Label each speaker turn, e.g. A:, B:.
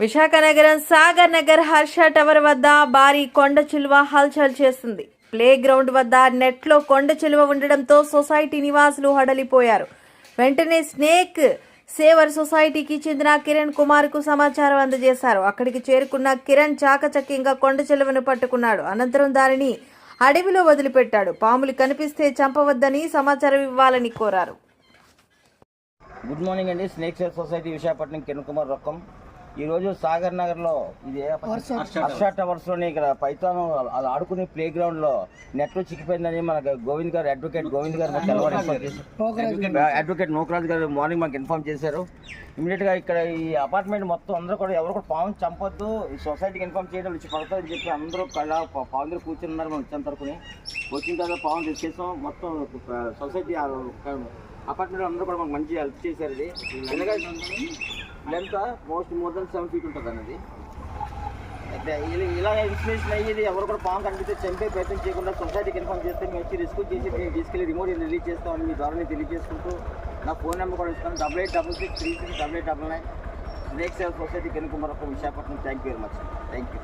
A: విశాఖ నగరం సాగర్ నగర్ హర్ష టవర్ వద్ద భారీ కొండ చిలువ హల్చల్ చేస్తుంది. ప్లే గ్రౌండ్ వద్ద నెట్లో కొండ చిలువ ఉండడంతో సొసైటీ నివాసులు హడలిపోయారు. వెంటనే స్నేక్ సేవర్ సొసైటీకి చెందిన కిరణ్ కుమార్కు సమాచారం అందజేశారు. అక్కడికి చేరుకున్న కిరణ్ చాకచక్యంగా కొండ చిలువను పట్టుకున్నాడు. అనంతరం దానిని అడవిలో వదిలిపెట్టాడు. పాములు కనిపిస్తే చంపవద్దని సమాచారం ఇవ్వాలని కోరారు.
B: గుడ్ మార్నింగ్ అండి. Snake save society Visakhapatnam Kiran Kumar Rokkam ఈరోజు సాగర్ నగర్లో ఇది హర్ష టవర్స్లోని ఇక్కడ పైతాన్ అది ఆడుకునే ప్లే గ్రౌండ్లో నెట్లో చిక్కిపోయిందని మన గోవింద్ గారు అడ్వకేట్ గోవింద్ గారు మాకు తెల్లవారు ఇన్ఫార్మ్ చేశారు. అడ్వకేట్ నోకరాజ్ గారు. మార్నింగ్ మాకు ఇన్ఫార్మ్ చేశారు. ఇమీడియట్గా ఇక్కడ ఈ అపార్ట్మెంట్ మొత్తం అందరూ కూడా ఎవరు కూడా పాము చంపొద్దు. ఈ సొసైటీకి ఇన్ఫార్మ్ చేయడం వచ్చి పడతారని చెప్పి అందరూ కళ్ళ పాము దగ్గర కూర్చుని ఉన్నారు మనం వచ్చాం తరపుని వచ్చిన తర్వాత పాము తెచ్చేసాం. మొత్తం సొసైటీ అపార్ట్మెంట్ అందరూ కూడా మాకు మంచి హెల్ప్ చేశారు ఇది. Length most more than seven feet ఉంటుంది అన్నది. అయితే ఇలా ఇన్స్పిరేషన్ అయ్యేది ఎవరు కూడా పాము కనిపిస్తే చంపే ప్రయత్నం చేయకుండా సొసైటీకి ఇన్ఫామ్ చేస్తే మేము వచ్చి రిస్క్ చేసి మేము తీసుకెళ్ళి రిమోట్ రిలీజ్ చేస్తామని మీ ద్వారా తెలియజేసుకుంటూ నా ఫోన్ నెంబర్ కూడా ఇస్తాను. Double eight double six three six double eight double nine. Snake save society కింద Visakhapatnam. Thank you very much thank you